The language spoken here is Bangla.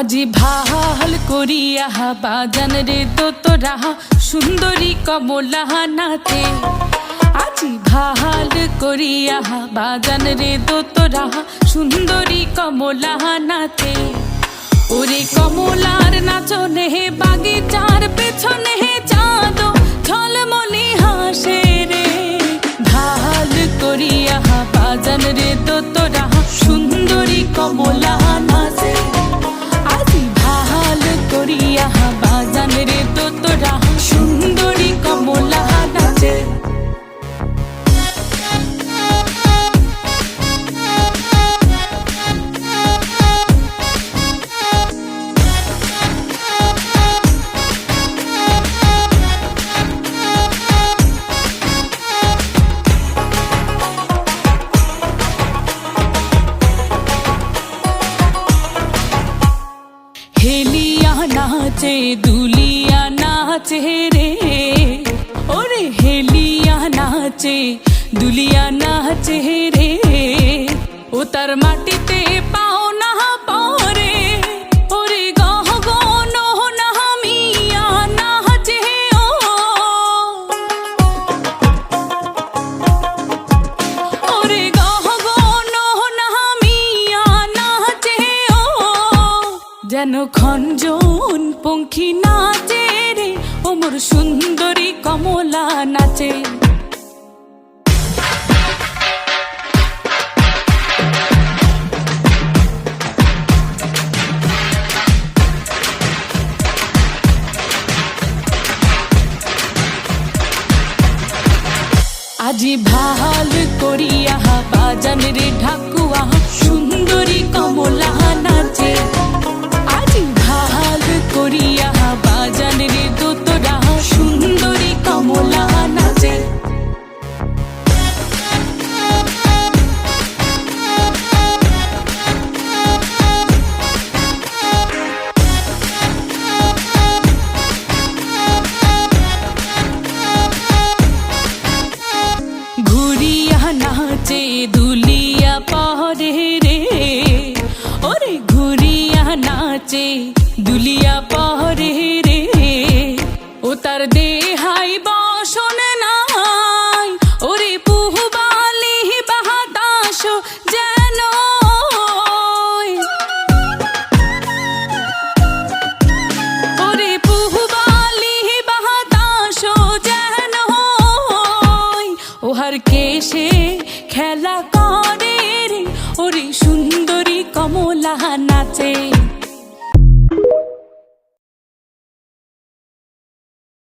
আজি ভালো করিয়া বাজান রে তো তোরা সুন্দরী কমলা নাতে আজি ভালো করিয়া বাজান রে তো তোরা সুন্দরী কমলা নাতে ওরে কমলার হেলিয়া নাচে, দুলিয়া নাচে রে। ওরে হেলিয়া নাচে, দুলিয়া নাচে রে। ও তার মাটিতে পাও যেন খঞ্জন পঙ্খী নাচে রে, ও মোর সুন্দরী কমলা নাচে। আজি ভালো করিয়া বাজান রে বাজান রে দোতরা সুন্দরী কমলা নাচে। ঘুরিয়া নাচে দুলিয়া পরে রে। ওরে ঘুরিয়া নাচে দুলিয়া তার দেহাই বসন নাই। ওরে পুহবালি বাহাদাস, যেন ওরে পুহবালি বাহাদাস, যেন ওহার কেশে খেলা করে ওরে সুন্দরী কমলা নাচে।